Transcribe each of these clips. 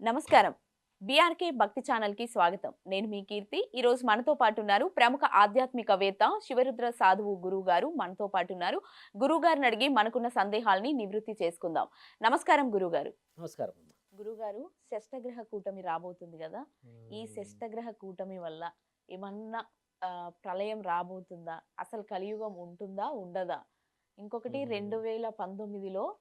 నమస్కారం. బీఆర్కే భక్తి ఛానల్కి స్వాగతం. నేను మీ కీర్తి. ఈ రోజు మనతో పాటు ఉన్నారు ప్రముఖ ఆధ్యాత్మికవేత్త శివరుద్ర సాధువు గురువు గారు మనతో పాటు ఉన్నారు గురువు గారిని అడిగి మనకున్న సందేహాల్ని నివృత్తి చేసుకుందాం. నమస్కారం గురువు గారు నమస్కారం. గురువు గారు షష్టగ్రహ కూటమి రాబోతుంది కదా? ఈ షష్టగ్రహ కూటమి వల్ల ఏమన్నా ప్రళయం రాబోతుందా? అసలు కలియుగం ఉంటుందా? ఉండదా? ఇంకొకటి. రెండు వేల పంతొమ్మిదిలో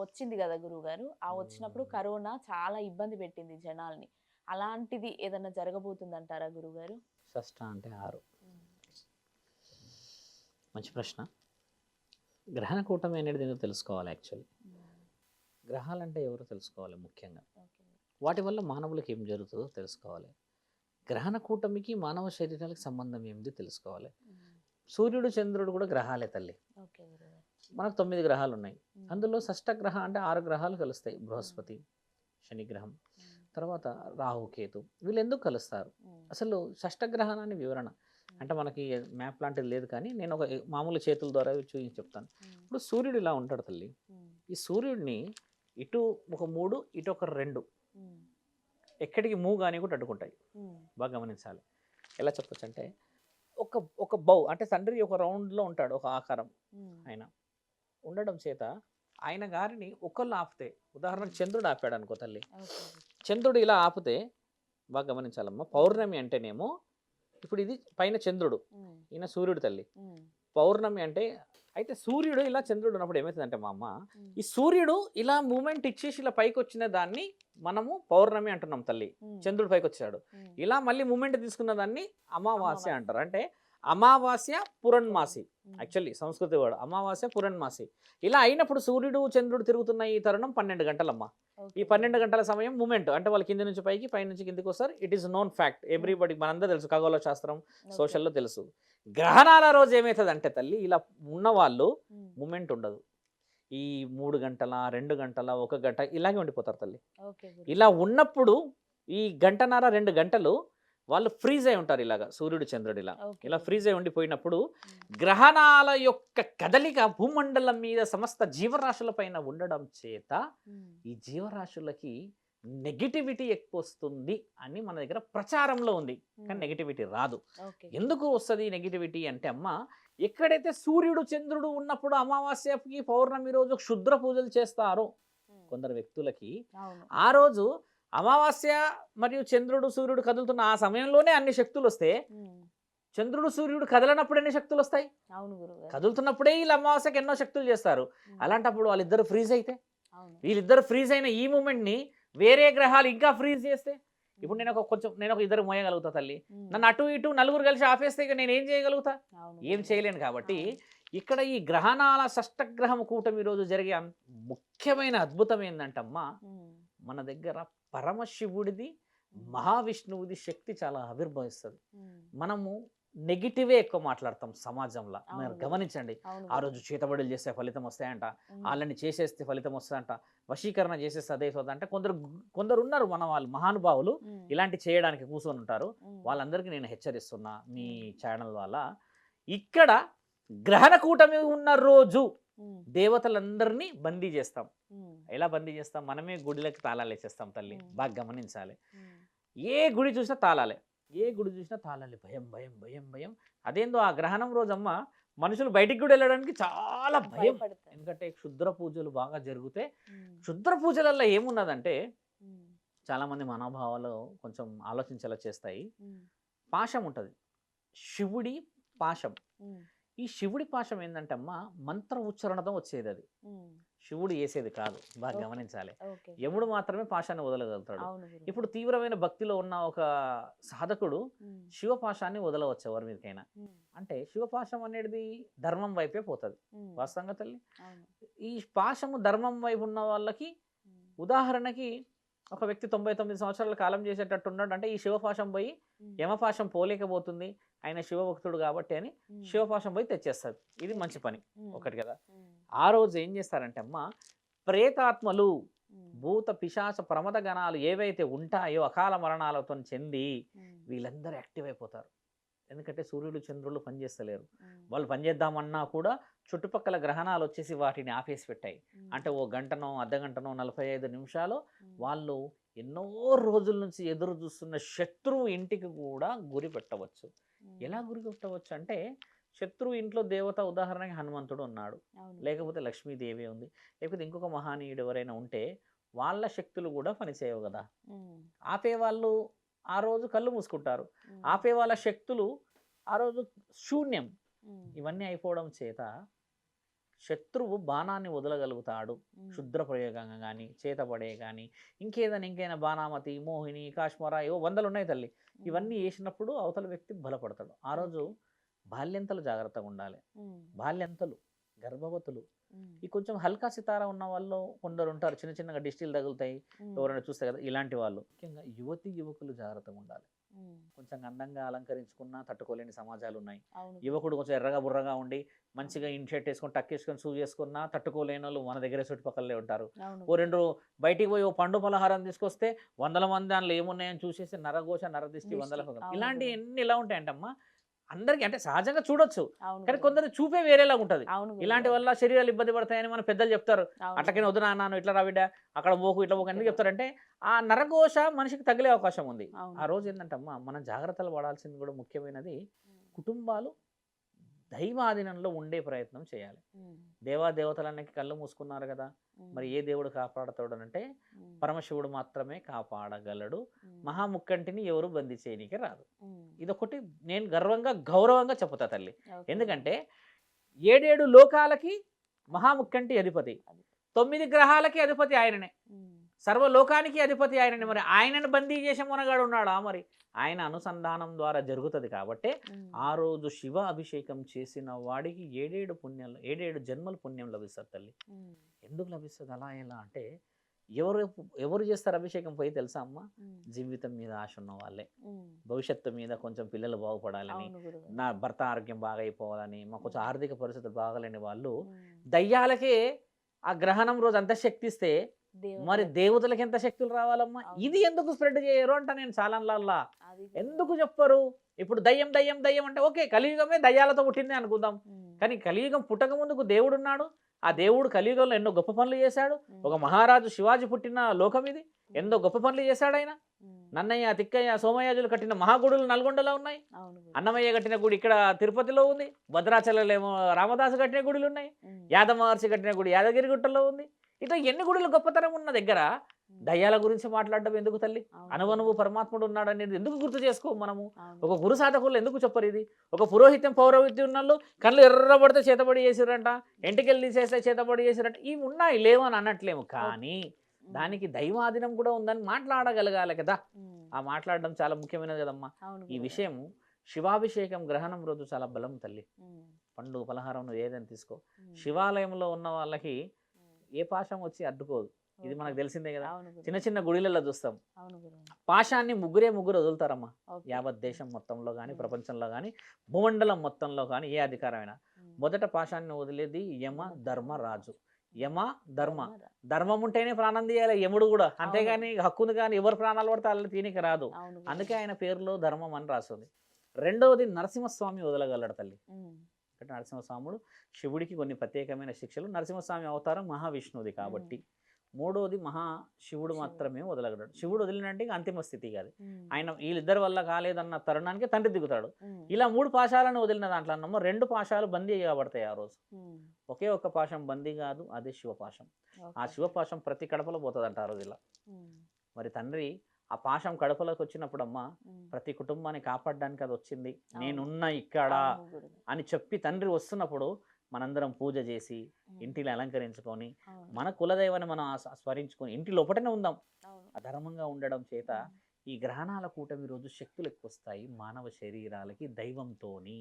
వచ్చింది కదా గురువు గారు ఆ వచ్చినప్పుడు. కరోనా చాలా ఇబ్బంది పెట్టింది జనాల్ని. అలాంటిది ఏదన్నా జరగబోతుంది అంటారా గురుగారు షష్ఠ అంటే ఆరు. మంచి ప్రశ్న. గ్రహణ కూటమి అనేది ఏంటో తెలుసుకోవాలి యాక్చువల్లీ. గ్రహాలంటే ఎవరో తెలుసుకోవాలి ముఖ్యంగా? వాటి వల్ల మానవులకు ఏం జరుగుతుందో తెలుసుకోవాలి. గ్రహణ కూటమికి మానవ శరీరాలకు సంబంధం ఏమిటి తెలుసుకోవాలి. సూర్యుడు చంద్రుడు కూడా గ్రహాలే తల్లి. మనకు తొమ్మిది గ్రహాలు ఉన్నాయి అందులో షష్ఠ గ్రహం అంటే ఆరు గ్రహాలు కలుస్తాయి. బృహస్పతి శనిగ్రహం తర్వాత రాహుకేతు వీళ్ళు ఎందుకు కలుస్తారు? అసలు షష్టగ్రహణాన్ని వివరణ. అంటే మనకి మ్యాప్ లాంటిది లేదు కానీ నేను ఒక మామూలు చేతుల ద్వారా చూపించి చెప్తాను. ఇప్పుడు సూర్యుడు ఇలా ఉంటాడు తల్లి. ఈ సూర్యుడిని ఇటు ఒక మూడు ఇటు ఒక రెండు. ఎక్కడికి మూవ్ కానీ కూడా అడ్డుకుంటాయి. బాగా గమనించాలి. ఎలా చెప్పొచ్చు అంటే ఒక ఒక బౌ అంటే తండ్రి ఒక రౌండ్లో ఉంటాడు ఒక ఆకారం ఆయన. ఉండడం చేత ఆయన గారిని ఒకళ్ళు ఆపితే ఉదాహరణకు చంద్రుడు ఆపాడు అనుకో తల్లి చంద్రుడు ఇలా ఆపితే బాగా గమనించాలమ్మా పౌర్ణమి అంటేనేమో ఇప్పుడు ఇది పైన చంద్రుడు ఈయన సూర్యుడు తల్లి. పౌర్ణమి అంటే అయితే సూర్యుడు ఇలా చంద్రుడు ఉన్నప్పుడు ఏమవుతుందంటే మా అమ్మ ఈ సూర్యుడు ఇలా మూమెంట్ ఇచ్చేసి ఇలా పైకి వచ్చిన దాన్ని మనము పౌర్ణమి అంటున్నాం తల్లి. చంద్రుడు పైకి వచ్చాడు. ఇలా మళ్ళీ మూమెంట్ తీసుకున్న దాన్ని అమావాస్య అమావాస్య. అంటారు. అంటే అమావాస్య పురణ్మాసి యాక్చువల్లీ సంస్కృతి వర్డ్ అమావాస్య పురణ్మాసి ఇలా అయినప్పుడు సూర్యుడు చంద్రుడు తిరుగుతున్న ఈ తరుణం పన్నెండు గంటలమ్మా. ఈ పన్నెండు గంటల సమయం మూమెంట్ అంటే వాళ్ళు కింది నుంచి పైకి పై నుంచి కిందికి వస్తారు. It is known fact everybody మనందరూ తెలుసు. ఖగోళ శాస్త్రం సోషల్లో తెలుసు. గ్రహణాల రోజు ఏమవుతుంది అంటే తల్లి ఇలా ఉన్న వాళ్ళు మూమెంట్ ఉండదు. ఈ మూడు గంటల రెండు గంటల ఒక గంట ఇలాగే ఉండిపోతారు తల్లి. ఇలా ఉన్నప్పుడు ఈ గంటన్నర రెండు గంటలు వాళ్ళు ఫ్రీజ్ అయి ఉంటారు ఇలాగా సూర్యుడు చంద్రుడు ఇలా. ఇలా ఫ్రీజ్ అయి ఉండిపోయినప్పుడు గ్రహణాల యొక్క కదలిక భూమండలం మీద సమస్త జీవరాశుల పైన ఉండడం చేత ఈ జీవరాశులకి నెగిటివిటీ ఎక్కువ వస్తుంది అని మన దగ్గర ప్రచారంలో ఉంది. కానీ నెగిటివిటీ రాదు. ఎందుకు వస్తుంది నెగిటివిటీ అంటే అమ్మ ఎక్కడైతే సూర్యుడు చంద్రుడు ఉన్నప్పుడు అమావాస్యకి పౌర్ణమి రోజు క్షుద్ర పూజలు చేస్తారో కొందరు వ్యక్తులకి ఆ రోజు అమావాస్య మరియు చంద్రుడు సూర్యుడు కదులుతున్న ఆ సమయంలోనే అన్ని శక్తులు వస్తే చంద్రుడు సూర్యుడు కదలనప్పుడు ఎన్ని శక్తులు వస్తాయి అవును కదులుతున్నప్పుడే వీళ్ళు అమావాస్యకి ఎన్నో శక్తులు చేస్తారు. అలాంటప్పుడు వాళ్ళిద్దరు ఫ్రీజ్ అయితే? వీళ్ళిద్దరు ఫ్రీజ్ అయిన ఈ మూమెంట్ని వేరే గ్రహాలు ఇంకా ఫ్రీజ్ చేస్తే? ఇప్పుడు నేను ఒక కొంచెం నేను ఒక ఇద్దరు మోయగలుగుతా తల్లి. నన్ను అటు ఇటు నలుగురు కలిసి ఆపేస్తే ఇక నేను ఏం చేయగలుగుతా? ఏం చేయలేను కాబట్టి ఇక్కడ ఈ గ్రహణాల షష్టగ్రహం కూటమి రోజు జరిగే ముఖ్యమైన అద్భుతం ఏంటంటమ్మా మన దగ్గర పరమశివుడిది మహావిష్ణువుది శక్తి చాలా ఆవిర్భవిస్తుంది. మనము నెగిటివే ఎక్కువ మాట్లాడతాం సమాజంలో. మీరు. గమనించండి. ఆ రోజు చేతబడులు చేస్తే ఫలితం వస్తాయంట. వాళ్ళని చేసేస్తే ఫలితం వస్తుందంట వశీకరణ చేసేస్తే అదే అంటే కొందరు కొందరు ఉన్నారు మన వాళ్ళు మహానుభావులు. ఇలాంటి చేయడానికి కూర్చొని ఉంటారు. వాళ్ళందరికీ నేను హెచ్చరిస్తున్నా మీ ఛానల్ వల్ల ఇక్కడ గ్రహణ కూటమి ఉన్న రోజు దేవతలందరినీ బందీ చేస్తాం. ఎలా బందీ చేస్తాం? మనమే గుడిలకి తాళాలు వేసేస్తాం తల్లి. బాగా గమనించాలి. ఏ గుడి చూసినా తాళాలే. ఏ గుడి చూసినా తాళాలి. భయం భయం భయం భయం. అదేందో ఆ గ్రహణం రోజమ్మ మనుషులు బయటికి కూడా వెళ్ళడానికి చాలా భయం. ఎందుకంటే క్షుద్ర పూజలు బాగా జరిగితే క్షుద్ర పూజలలో ఏమున్నదంటే చాలా మంది మనోభావాలు కొంచెం ఆలోచించేలా చేస్తాయి. పాశం ఉంటుంది. శివుడి పాశం. ఈ శివుడి పాశం ఏంటంటే అమ్మ మంత్ర ఉచ్చారణతో వచ్చేది అది శివుడు వేసేది కాదు. బాగా. గమనించాలి. యముడు మాత్రమే పాశాన్ని వదలగలుగుతాడు. ఇప్పుడు తీవ్రమైన భక్తిలో ఉన్న ఒక సాధకుడు శివపాశాన్ని వదలవచ్చు ఎవరి మీదకైనా. అంటే శివపాశం అనేది ధర్మం వైపే పోతుంది. వాస్తవంగా తల్లి. ఈ పాశము ధర్మం వైపు ఉన్న వాళ్ళకి ఉదాహరణకి ఒక వ్యక్తి తొంభై తొమ్మిది సంవత్సరాల కాలం చేసేటట్టు ఉన్నాడు అంటే ఈ శివపాశం పోయి యమపాశం పోలేకపోతుంది. ఆయన శివభక్తుడు కాబట్టి అని శివపాశం పోయి తెచ్చేస్తారు. ఇది మంచి పని ఒకటి కదా. ఆ రోజు ఏం చేస్తారంటే అమ్మ ప్రేతాత్మలు భూత పిశాచ ప్రమద గణాలు ఏవైతే ఉంటాయో అకాల మరణాలతో చెంది వీళ్ళందరూ యాక్టివ్ అయిపోతారు. ఎందుకంటే సూర్యుడు చంద్రులు పనిచేస్తలేరు. వాళ్ళు పనిచేద్దామన్నా కూడా చుట్టుపక్కల గ్రహణాలు వచ్చేసి వాటిని ఆపేసి పెట్టాయి. అంటే ఓ గంటనో అర్ధ గంటనో నలభై ఐదు నిమిషాలు వాళ్ళు ఎన్నో రోజుల నుంచి ఎదురు చూస్తున్న శత్రువు ఇంటికి కూడా గురి పెట్టవచ్చు. ఎలా గురి పెట్టవచ్చు అంటే శత్రువు ఇంట్లో దేవత ఉదాహరణకి హనుమంతుడు ఉన్నాడు. లేకపోతే లక్ష్మీదేవి ఉంది. లేకపోతే ఇంకొక మహానీయుడు ఎవరైనా ఉంటే వాళ్ళ శక్తులు కూడా పనిచేయవు కదా. ఉమ్, ఆపేవాళ్ళు ఆ రోజు కళ్ళు మూసుకుంటారు. ఆపే వాళ్ళ శక్తులు ఆ రోజు శూన్యం. ఇవన్నీ అయిపోవడం చేత శత్రువు బాణాన్ని వదలగలుగుతాడు. క్షుద్ర ప్రయోగంగా కానీ చేతపడే కానీ ఇంకేదైనా ఇంకైనా బాణామతి మోహిని కాశ్మరా ఏవో వందలు ఉన్నాయి తల్లి ఇవన్నీ వేసినప్పుడు అవతల వ్యక్తి బలపడతాడు. ఆ రోజు బాల్యంతలు జాగ్రత్తగా ఉండాలి. బాల్యంతలు గర్భవతులు. ఈ కొంచెం హల్కా సితార ఉన్న వాళ్ళు కొందరు ఉంటారు. చిన్న చిన్నగా డిస్టిల్ తగులుతాయి. ఎవరైనా చూస్తే కదా ఇలాంటి వాళ్ళు. ముఖ్యంగా యువతి యువకులు జాగ్రత్తగా ఉండాలి. కొంచెం అందంగా అలంకరించుకున్నా తట్టుకోలేని సమాజాలు ఉన్నాయి యువకుడు కొంచెం ఎర్రగా బుర్రగా ఉండి మంచిగా ఇన్ షర్ట్ వేసుకొని టక్ వేసుకొని షూ చేసుకున్నా తట్టుకోలేని వాళ్ళు మన దగ్గర చుట్టుపక్కలే ఉంటారు. ఓ రెండు బయటికి పోయి ఓ పండు పలహారం తీసుకొస్తే వందల మంది దానిలో ఏమున్నాయని చూసేసి నరఘోష నరదిష్టి దిష్టి, వందల అవును. ఇలాంటి గురు. ఎన్ని ఎలా ఉంటాయంటమ్మా? అందరికి అంటే సహజంగా చూడొచ్చు కానీ. కొందరు చూపే వేరేలా ఉంటది. ఇలాంటి వల్ల శరీరాలు ఇబ్బంది పడతాయని మన పెద్దలు చెప్తారు. అట్లకైనా వద్దు నాన్న ఇట్లా రావిడ అక్కడ పోకు ఇట్లా పోకు ఎందుకు చెప్తారంటే ఆ నరఘోష మనిషికి తగిలే అవకాశం ఉంది. ఆ రోజు ఏంటంటే అమ్మా మనం జాగ్రత్తలు పడాల్సింది కూడా ముఖ్యమైనది కుటుంబాలు దైవాధీనంలో ఉండే ప్రయత్నం చేయాలి ఉమ్, దేవా దేవతలన్నకి కళ్ళు మూసుకున్నారు కదా మరి ఏ దేవుడు కాపాడతాడు అంటే పరమశివుడు మాత్రమే కాపాడగలడు. మహాముక్కంటిని ఎవరు బంది చేయనికి రాదు ఇదొకటి నేను గర్వంగా గౌరవంగా చెప్పుతా తల్లి. ఎందుకంటే ఏడేడు లోకాలకి మహాముక్కంటి అధిపతి. తొమ్మిది గ్రహాలకి అధిపతి ఆయననే. సర్వలోకానికి అధిపతి ఆయననే మరి ఆయనను బందీ చేసే మునగాడు ఉన్నాడా మరి? ఆయన అనుసంధానం ద్వారా జరుగుతుంది కాబట్టి ఆ రోజు శివ అభిషేకం చేసిన వాడికి ఏడేడు పుణ్యాలు ఏడేడు జన్మల పుణ్యం లభిస్తుంది తల్లి. ఎందుకు లభిస్తుంది? అలా ఎలా అంటే ఎవరు ఎవరు చేస్తారు అభిషేకం పోయి తెలుసా అమ్మ? జీవితం మీద ఆశ ఉన్న వాళ్ళే. భవిష్యత్తు మీద కొంచెం పిల్లలు బాగుపడాలని. నా భర్త ఆరోగ్యం బాగా అయిపోవాలని మా కొంచెం ఆర్థిక పరిస్థితులు బాగాలేని వాళ్ళు దయ్యాలకే ఆ గ్రహణం రోజు అంత శక్తి ఇస్తే దేవుడు మరి దేవతలకు ఎంత శక్తులు రావాలమ్మా. ఇది ఎందుకు స్ప్రెడ్ చేయరు అంట నేను చాలన్లల్లా. గురు. ఎందుకు చెప్పరు? ఇప్పుడు దయ్యం దయ్యం దయ్యం అంటే ఓకే కలియుగమే దయ్యాలతో పుట్టింది అనుకుందాం. కానీ కలియుగం పుట్టక ముందుకు దేవుడు ఉన్నాడు. ఆ దేవుడు కలియుగంలో ఎన్నో గొప్ప పనులు చేశాడు. ఒక మహారాజు శివాజీ పుట్టిన లోకం ఇది. ఎన్నో గొప్ప పనులు చేశాడు ఆయన. నన్నయ్య తిక్కయ్య సోమయాజులు కట్టిన మహాగుడులు నల్గొండలో ఉన్నాయి. అన్నమయ్య కట్టిన గుడి ఇక్కడ తిరుపతిలో ఉంది. భద్రాచలంలో ఏమో రామదాసు కట్టిన గుడులు ఉన్నాయి. ఉమ్, యాదవ మహర్షి కట్టిన గుడి యాదగిరి గుట్టలో ఉంది. ఇట్లా ఎన్ని గుడులు గొప్పతనం ఉన్న దగ్గర దయ్యాల గురించి మాట్లాడడం ఎందుకు తల్లి? అనువనువు. పరమాత్ముడు ఉన్నాడు అనేది ఎందుకు గుర్తు చేసుకో మనము? ఒక గురు సాధకులు ఎందుకు చెప్పరు ఇది? ఒక పురోహిత్యం పౌరోహిత్యం ఉన్న కళ్ళు ఎర్రబడితే చేతబడి చేసిరంట ఎంటికెళ్ళి తీసేస్తే చేతబడి చేసిరంట ఇవి ఉన్నాయి లేవని అనట్లేము కానీ దానికి దైవాధీనం కూడా ఉందని మాట్లాడగలగాలి కదా? ఆ మాట్లాడడం చాలా ముఖ్యమైనది కదమ్మా. ఈ గురు. విషయము శివాభిషేకం గ్రహణం రోజు చాలా బలం తల్లి. పండు పలహారం ఏదైనా తీసుకో. శివాలయంలో ఉన్న వాళ్ళకి ఏ పాశం వచ్చి అడ్డుకోదు. ఇది. మనకు తెలిసిందే కదా. చిన్న చిన్న గుడిలలో చూస్తాం. పాశాన్ని ముగ్గురే ముగ్గురు వదులుతారమ్మా. యావత్ దేశం మొత్తంలో కానీ. ప్రపంచంలో కానీ భూమండలం మొత్తంలో కానీ ఏ అధికారమైనా. మొదట పాశాన్ని వదిలేది యమ ధర్మరాజు యమ ధర్మ. ధర్మ. ధర్మం ఉంటేనే ప్రాణం తీయాలి యముడు కూడా. అంతేగాని హక్కును కానీ ఎవరు ప్రాణాలు పడితే వాళ్ళని తీనికి రాదు. అందుకే ఆయన పేరులో ధర్మం అని రాస్తుంది రెండవది నరసింహస్వామి వదలగలడు తల్లి. అంటే నరసింహస్వాముడు శివుడికి కొన్ని ప్రత్యేకమైన శిక్షలు. నరసింహస్వామి అవతారం మహావిష్ణువుది కాబట్టి మూడవది మహా శివుడు. మాత్రమే వదలగలడు. శివుడు వదిలినంటే ఇంక అంతిమ స్థితి కాదు. ఆయన వీళ్ళిద్దరి వల్ల కాలేదన్న తరుణానికి తండ్రి దిగుతాడు. ఇలా మూడు పాశాలను వదిలిన దాంట్లో అన్నమో రెండు పాశాలు బందీ చేయబడతాయి ఆ రోజు. ఒకే ఒక్క పాశం బందీ కాదు అదే శివపాశం ఆ. శివపాశం ప్రతి కడపలో పోతుందంట ఆ రోజు ఇలా. మరి తండ్రి ఆ పాశం కడపలోకి వచ్చినప్పుడమ్మా ఉమ్, ప్రతి కుటుంబాన్ని కాపాడడానికి అది వచ్చింది. నేనున్న ఇక్కడ. అని చెప్పి తండ్రి వస్తున్నప్పుడు మనందరం పూజ చేసి ఇంటిని అలంకరించుకొని. మన కులదైవాన్ని మనం స్మరించుకొని ఇంటి లోపటనే ఉందాం. అధర్మంగా ఉండడం చేత ఈ గ్రహణాల కూటమి రోజు శక్తులు ఎక్కువ వస్తాయి మానవ శరీరాలకి దైవంతోని.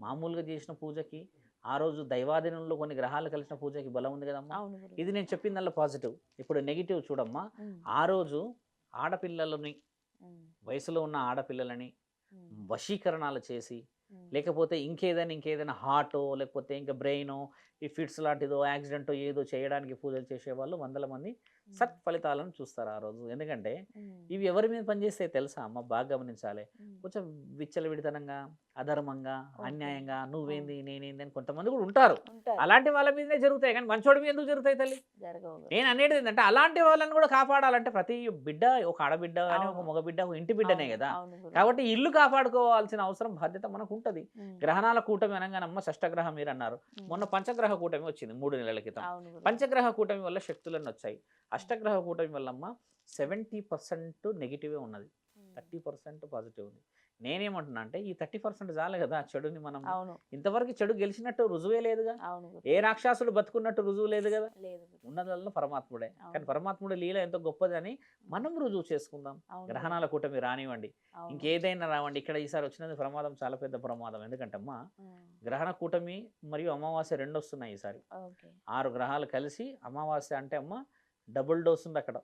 మామూలుగా చేసిన పూజకి ఆ రోజు దైవాధీనంలో కొన్ని గ్రహాలు కలిసిన పూజకి బలం ఉంది కదమ్మా. ఇది నేను చెప్పిందల్లా పాజిటివ్ ఇప్పుడు నెగిటివ్ చూడమ్మా ఆ రోజు ఆడపిల్లలని వయసులో ఉన్న ఆడపిల్లలని వశీకరణాలు చేసి లేకపోతే ఇంకేదైనా ఇంకేదైనా హార్టో లేకపోతే ఇంకా బ్రెయినో ఈ ఫిట్స్ లాంటిదో యాక్సిడెంటో ఏదో చేయడానికి పూజలు చేసేవాళ్ళు వందల మంది సత్ ఫలితాలను చూస్తారు ఆ రోజు. ఎందుకంటే ఇవి ఎవరి మీద పనిచేస్తాయి తెలుసా? అమ్మ బాగా గమనించాలి. కొంచెం విచ్చలవిడితనంగా అధర్మంగా. అన్యాయంగా నువ్వేంది నేనేంది అని కొంతమంది కూడా ఉంటారు. అలాంటి వాళ్ళ మీదనే జరుగుతాయి. కానీ మంచోడి మీద ఎందుకు జరుగుతాయి తల్లి. నేను అనేది ఏంటంటే అలాంటి వాళ్ళని కూడా కాపాడాలంటే ప్రతి బిడ్డ ఒక ఆడబిడ్డ కానీ ఒక అవును. మగ బిడ్డ ఒక ఇంటి బిడ్డనే కదా. కాబట్టి ఇల్లు కాపాడుకోవాల్సిన అవసరం బాధ్యత మనకు ఉంటది గ్రహణాల కూటమి అనగానమ్మ షష్టగ్రహం మీరు అన్నారు. మొన్న పంచగ్రహ కూటమి వచ్చింది మూడు నెలల క్రితం. పంచగ్రహ కూటమి వల్ల శక్తులన్నీ వచ్చాయి. అష్టగ్రహ కూటమి వల్ల అమ్మ సెవెంటీ పర్సెంట్ నెగిటివే ఉన్నది. థర్టీ పర్సెంట్ పాజిటివ్ ఉంది. నేనేమంటున్నా అంటే ఈ థర్టీ పర్సెంట్ చాలే కదా చెడుని మనం. అవును. ఇంతవరకు చెడు గెలిచినట్టు రుజువే లేదుగా. ఏ రాక్షసుడు బతుకున్నట్టు రుజువు లేదు కదా. ఉన్నదల్లో పరమాత్ముడే. కానీ. పరమాత్ముడు లీల ఎంతో గొప్పదని మనం రుజువు చేసుకుందాం. గ్రహణాల కూటమి రానివ్వండి. ఇంకేదైనా రావండి. ఇక్కడ ఈసారి వచ్చినది ప్రమాదం చాలా పెద్ద ప్రమాదం. ఎందుకంటే అమ్మా గ్రహణ కూటమి మరియు అమావాస్య రెండు వస్తున్నాయి ఈసారి. ఆరు గ్రహాలు కలిసి అమావాస్య అంటే అమ్మ డబుల్ డోస్ ఉంది అక్కడ.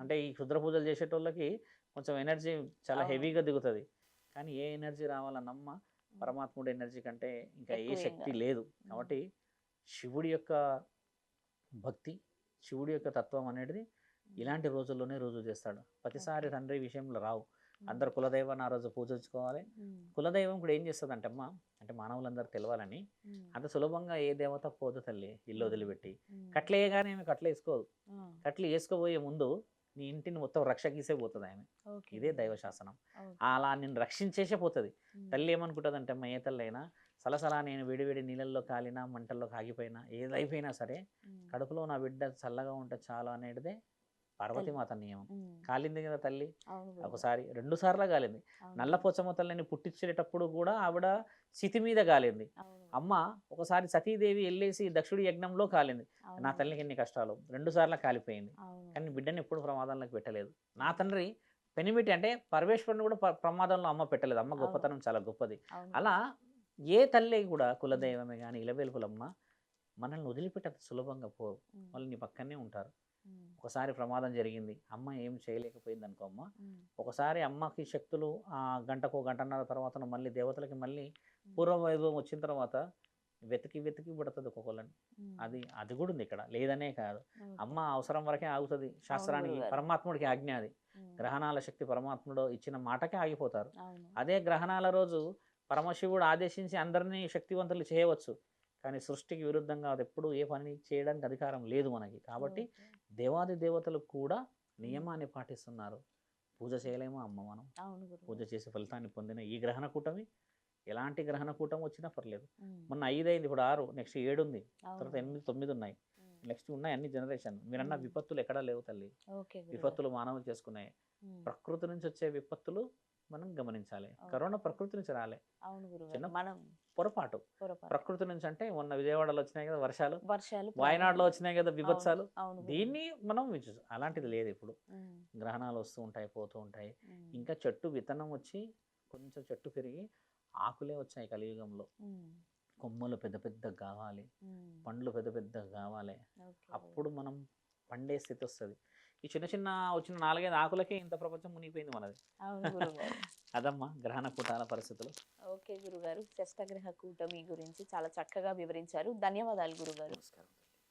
అంటే ఈ క్షుద్ర పూజలు చేసేటోళ్ళకి కొంచెం ఎనర్జీ చాలా. హెవీగా దిగుతుంది. కానీ ఏ ఎనర్జీ రావాలన్నమ్మ పరమాత్ముడి ఎనర్జీ కంటే ఇంకా ఏ శక్తి. లేదు. కాబట్టి శివుడి యొక్క భక్తి శివుడి యొక్క తత్వం అనేది ఇలాంటి రోజుల్లోనే రుజువు చేస్తాడు. ప్రతిసారి. తండ్రి విషయంలో రావు. అందరు కులదైవాన్ని ఆ రోజు పూజించుకోవాలి. కులదైవం కూడా ఏం చేస్తుంది అమ్మ అంటే మానవులందరూ తెలవాలని. అంత సులభంగా ఏ దేవత పోదు తల్లి ఇల్లు వదిలిపెట్టి. కట్లేయగానే ఆమె కట్లు వేసుకోదు. కట్లు వేసుకోబోయే ముందు నీ ఇంటిని మొత్తం రక్షగీసే పోతుంది ఆమె. ఇదే గురు. దైవ శాసనం. ఓకే. అలా నిన్ను రక్షించేసే పోతుంది. తల్లి ఏమనుకుంటుంది అమ్మ ఏ తల్లి అయినా సలసలా నేను వేడివేడి నీళ్ళల్లో కాలినా మంటల్లో కాగిపోయినా ఏదైపోయినా సరే కడుపులో నా బిడ్డ చల్లగా ఉంటే చాలు అనేటిదే పార్వతీమాత నియమం. కాలింది కదా తల్లి. ఒకసారి రెండు సార్లు కాలింది. నల్ల. పోచమ్మ తల్లిని పుట్టించేటప్పుడు కూడా ఆవిడ స్థితి మీద కాలింది. అమ్మ ఒకసారి సతీదేవి వెళ్ళేసి దక్షుడి యజ్ఞంలో కాలింది. నా. తల్లికి ఎన్ని కష్టాలు? రెండు సార్లు కాలిపోయింది. కానీ బిడ్డని ఎప్పుడు ప్రమాదంలోకి పెట్టలేదు. నా తండ్రి పెనిమిటి అంటే పరమేశ్వరుని కూడా ప్ర- ప్రమాదంలో అమ్మ పెట్టలేదు. అమ్మ. గొప్పతనం చాలా గొప్పది. అలా ఏ తల్లి కూడా కులదైవమే కానీ ఇలవేల్పులమ్మ మనల్ని వదిలిపెట్టదు సులభంగా పోరు వాళ్ళు నీ పక్కనే ఉంటారు. ఒకసారి ప్రమాదం జరిగింది. అమ్మ ఏం చేయలేకపోయింది అనుకో అమ్మ ఒకసారి అమ్మకి శక్తులు ఆ గంటకు గంటన్నర తర్వాత మళ్ళీ దేవతలకి మళ్ళీ పూర్వ వైభవం వచ్చిన తర్వాత వెతికి వెతికి పడుతుంది ఒక్కొక్కళ్ళని. ఉమ్, అది అది కూడా ఉంది ఇక్కడ. లేదనే కాదు. అమ్మ అవసరం వరకే ఆగుతుంది. శాస్త్రానికి. పరమాత్ముడికి ఆజ్ఞ అది. గ్రహణాల శక్తి పరమాత్ముడు ఇచ్చిన మాటకే ఆగిపోతారు. అదే గ్రహణాల రోజు పరమశివుడు ఆదేశించి అందరినీ శక్తివంతులు చేయవచ్చు. కానీ సృష్టికి విరుద్ధంగా అది ఎప్పుడు ఏ పని చేయడానికి అధికారం లేదు మనకి. కాబట్టి. దేవాది దేవతలు కూడా నియమాన్ని పాటిస్తున్నారు. పూజ చేయలేమో అమ్మ మనం. పూజ చేసి ఫలితాన్ని పొందిన ఈ గ్రహణ కూటమి ఎలాంటి గ్రహణ కూటమి వచ్చినా పర్లేదు. మొన్న ఐదు అయింది ఇప్పుడు ఆరు నెక్స్ట్ ఏడు ఉంది తర్వాత. ఎనిమిది తొమ్మిది ఉన్నాయి నెక్స్ట్ ఉన్నాయి అన్ని జనరేషన్. మీరన్న. విపత్తులు ఎక్కడా లేవు తల్లి. విపత్తులు మానవులు చేసుకున్నాయి ప్రకృతి నుంచి వచ్చే విపత్తులు మనం గమనించాలి. కరోనా ప్రకృతి నుంచి రాలే. అవును. చిన్న మనం పొరపాటు. ప్రకృతి నుంచి అంటే మొన్న విజయవాడలో వచ్చినాయి కదా వర్షాలు. వర్షాలు వాయనాడులో. వచ్చినాయి కదా విభత్సాలు. దీన్ని మనం అలాంటిది లేదు ఇప్పుడు. గ్రహణాలు వస్తూ ఉంటాయి పోతూ ఉంటాయి. ఇంకా చెట్టు విత్తనం వచ్చి కొంచెం చెట్టు పెరిగి ఆకులే వచ్చాయి కలియుగంలో. కొమ్మలు పెద్ద పెద్ద కావాలి. పండ్లు పెద్ద పెద్ద కావాలి. అప్పుడు మనం పండే స్థితి వస్తుంది. ఈ చిన్న చిన్న వచ్చిన నాలుగైదు ఆకులకే ఇంత ప్రపంచం మునిగిపోయింది మనది. అదమ్మా గ్రహణ కూటాల పరిస్థితులు. ఓకే గురుగారు షష్టగ్రహ కూటమి గురించి చాలా చక్కగా వివరించారు. ధన్యవాదాలు గురుగారు. నమస్కారం.